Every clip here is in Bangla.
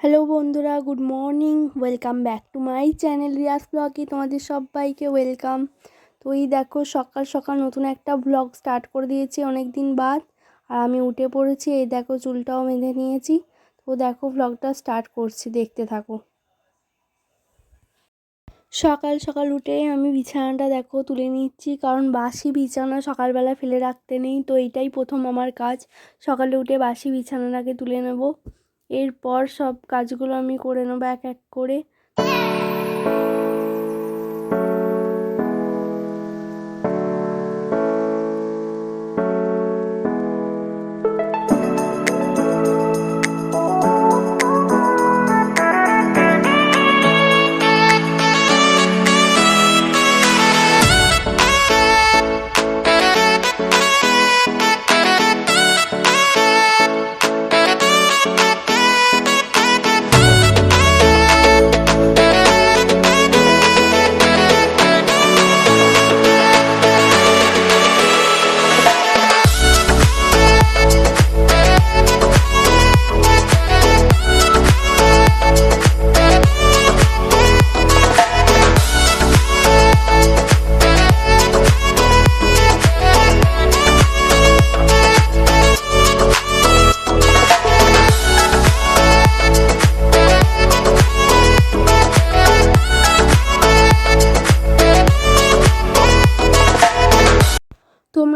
হ্যালো বন্ধুরা, good morning. Welcome back to my channel Riyaz ব্লগে তোমাদের সবাইকে ওয়েলকাম। তো এই দেখো, সকাল সকাল নতুন একটা ব্লগ স্টার্ট করে দিয়েছি অনেক দিন বাদ। আর আমি উঠে পড়েছি, এই দেখো চুলটাও বেঁধে নিয়েছি। তো দেখো ব্লগটা স্টার্ট করছি, দেখতে থাকো। সকাল সকাল উঠে আমি বিছানাটা দেখো তুলে নিচ্ছি, কারণ বাসি বিছানা সকালবেলা ফেলে রাখতে নেই। তো এইটাই প্রথম আমার কাজ। সকালে উঠে বাসি বিছানাটাকে তুলে নেব। এরপর সব কাজগুলো আমি করে নেব এক এক করে।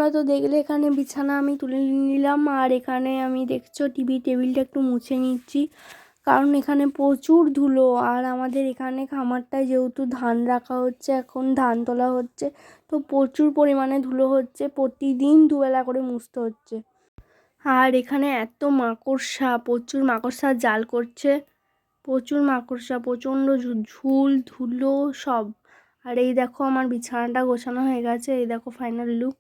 তোমরা তো দেখলে এখানে বিছানা আমি তুলে নিলাম আর এখানে আমি দেখছ টিভি টেবিলটা একটু মুছে নিচ্ছি। কারণ এখানে প্রচুর ধুলো আর আমাদের এখানে খামারটায় যেহেতু ধান রাখা হচ্ছে, এখন ধান তোলা হচ্ছে, তো প্রচুর পরিমাণে ধুলো হচ্ছে, প্রতিদিন দুবেলা করে মুছতে হচ্ছে। আর এখানে এত মাকড়সা, প্রচুর মাকড়সা জাল করছে, প্রচুর মাকড়সা, প্রচণ্ড ঝুল, ধুলো সব। আর এই দেখো আমার বিছানাটা গোছানো হয়ে গেছে, এই দেখো ফাইনাল লুক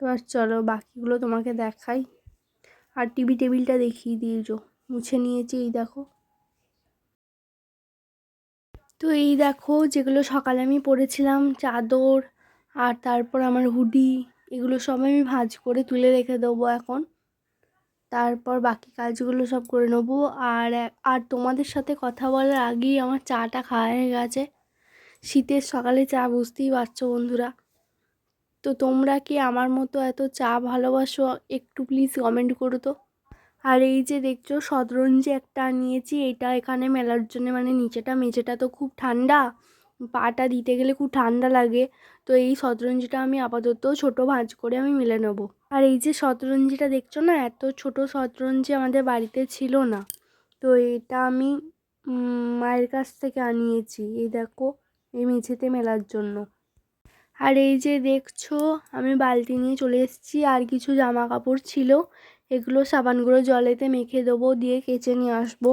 এবার চলো বাকিগুলো তোমাকে দেখাই। আর টিভি টেবিলটা দেখিয়ে দিয়েছ মুছে নিয়েছি এই দেখো। তো এই দেখো যেগুলো সকালে আমি পরেছিলাম চাদর আর তারপর আমার হুডি, এগুলো সব আমি ভাজ করে তুলে রেখে দেবো এখন। তারপর বাকি কাজগুলো সব করে নেব। আর আর তোমাদের সাথে কথা বলার আগেই আমার চাটা খাওয়া হয়ে গেছে। শীতের সকালে চা, বুঝতেই পারছ বন্ধুরা। তো তোমরা কি আমার মতো এত চা ভালোবাসো? একটু প্লিজ কমেন্ট করো তো। আর এই যে দেখছ, শতরঞ্জি একটা নিয়েছি, এটা এখানে মেলার জন্য মানে নিচেটা, মেঝেটা তো খুব ঠান্ডা। পাটা দিতে গেলে খুব ঠান্ডা লাগে। তো এই শতরঞ্জিটা আমি আপাতত ছোট ভাঁজ করে আমি মেলে নেব। আর এই যে শতরঞ্জিটা দেখছ না, এত ছোট শতরঞ্জি আমাদের বাড়িতে ছিল না। তো এটা আমি মায়ের কাছ থেকে আনিয়েছি, এই দেখো, এই মেঝেতে মেলার জন্য। আর এই যে দেখছ, আমি বালতি নিয়ে চলে এসেছি, আর কিছু জামা কাপড় ছিল। এগুলো সাবানগুলো জলেতে মেখে দেবো, দিয়ে কেচে নিয়ে আসব।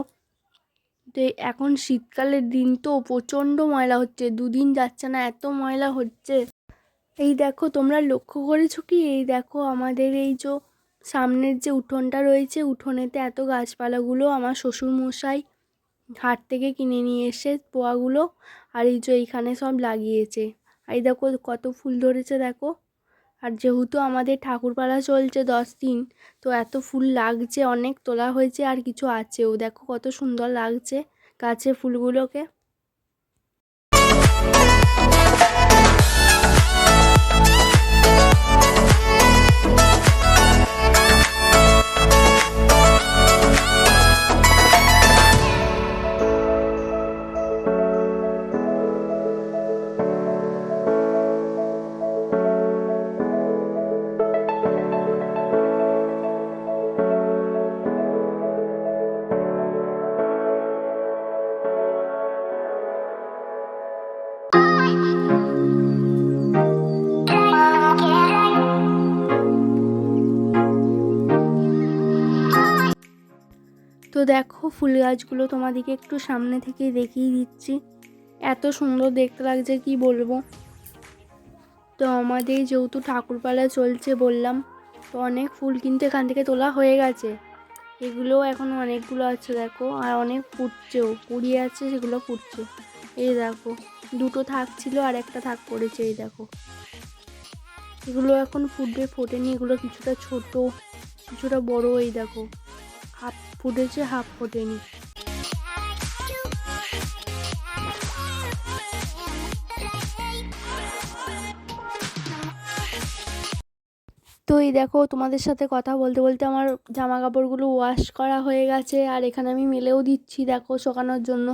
তো এখন শীতকালের দিন তো, প্রচণ্ড ময়লা হচ্ছে, দুদিন যাচ্ছে না, এত ময়লা হচ্ছে। এই দেখো, তোমরা লক্ষ্য করেছ কি? এই দেখো, আমাদের এই যে সামনের যে উঠোনটা রয়েছে, উঠোনেতে এত গাছপালাগুলো আমার শ্বশুর মশাই হাট থেকে কিনে নিয়ে এসে, পোয়াগুলো, আর এই যে এইখানে সব লাগিয়েছে। এই দেখো কত ফুল ধরেছে দেখো। আর যেহেতু আমাদের ঠাকুরপালা চলছে দশ দিন, তো এত ফুল লাগছে, অনেক তোলা হয়েছে আর কিছু আছেও। দেখো কত সুন্দর লাগছে গাছে ফুলগুলোকে। তো দেখো ফুল গাছগুলো তোমাদেরকে একটু সামনে থেকে দেখিয়ে দিচ্ছি। এত সুন্দর দেখতে লাগছে, কি বলব? তো আমাদের যেহেতু ঠাকুরপালা চলছে বললাম, তো অনেক ফুল কিন্তু এখান থেকে তোলা হয়ে গেছে। এগুলো এখন অনেকগুলো আছে, দেখো। আর অনেক ফুটছেও কুড়ি আছে সেগুলো ফুটছে। এই দেখো, দুটো থাক ছিল আর একটা থাক পড়েছে, এই দেখো। এগুলো এখন ফুটবে ফোটেনি, এগুলো কিছুটা ছোট, কিছুটা বড়, এই দেখো। হাফ ফুটেছে হাফ ফুটেনি। তো এই দেখো, তোমাদের সাথে কথা বলতে বলতে আমার জামা কাপড়গুলো ওয়াশ করা হয়ে গেছে, আর এখানে আমি মেলেও দিচ্ছি, দেখো, শোকানোর জন্য।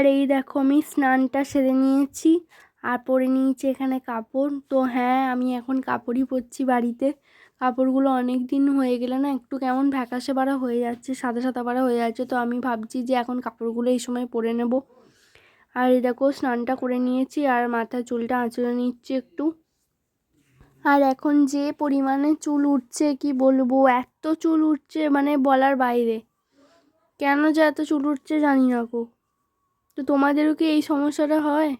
আর এই দেখো আমি স্নানটা সেরে নিয়েছি আর পরে নিয়েছি এখানে কাপড়। তো হ্যাঁ আমি এখন কাপড়ই পরছি বাড়িতে। কাপড়গুলো অনেক দিন হয়ে গেলে না একটু কেমন ভ্যাকাশে বাড়া হয়ে যাচ্ছে, সাদা সাদা বাড়া হয়ে যাচ্ছে। তো আমি ভাবছি যে এখন কাপড়গুলো এই সময় পরে নেব। আর এই দেখো স্নানটা করে নিয়েছি আর মাথার চুলটা আঁচড়ে নিচ্ছি একটু। আর এখন যে পরিমাণে চুল উঠছে কি বলব, এত চুল উঠছে মানে বলার বাইরে। কেন যে এত চুল উঠছে জানি না গো। তো তোমাদেরও কি এই সমস্যাটা হয়?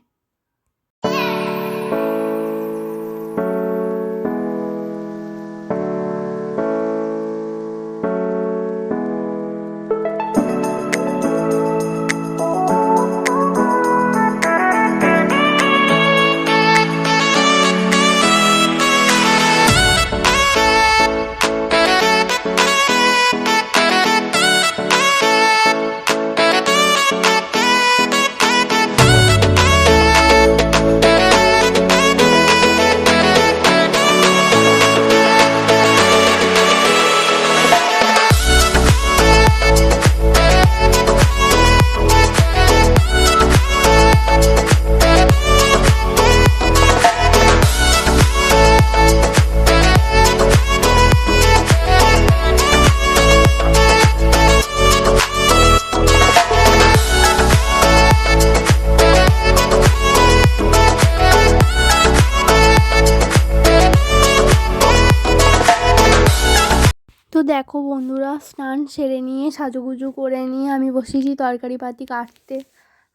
দেখো বন্ধুরা, স্নান সেরে নিয়ে সাজুগুজু করে নিয়ে আমি বসেছি তরকারি পাতি কাটতে।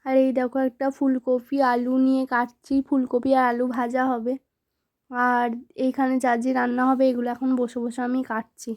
আর এই দেখো একটা ফুলকপি আলু নিয়ে কাটছি, ফুলকপি আর আলু ভাজা হবে। আর এইখানে যা যে রান্না হবে এগুলো এখন বসে বসে আমি কাটছি।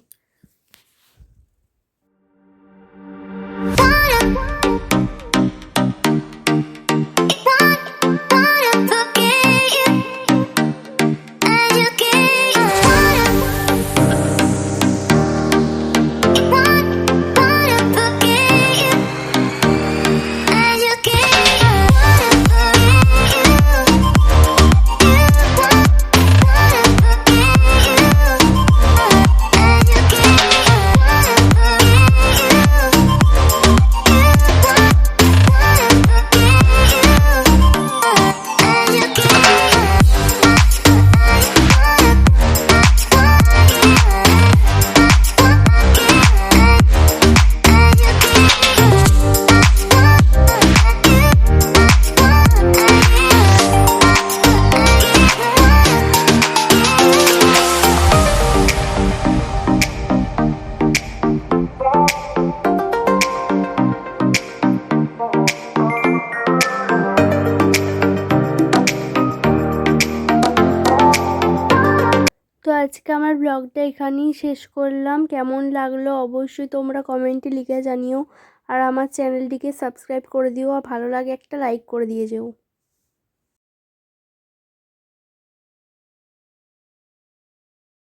তো আজকে আমার ব্লগটা এখানেই শেষ করলাম। কেমন লাগল অবশ্যই তোমরা কমেন্টে লিখে জানিও। আর আমার চ্যানেলটিকে সাবস্ক্রাইব করে দিও। আর ভালো লাগে একটা লাইক করে দিয়ে যেও।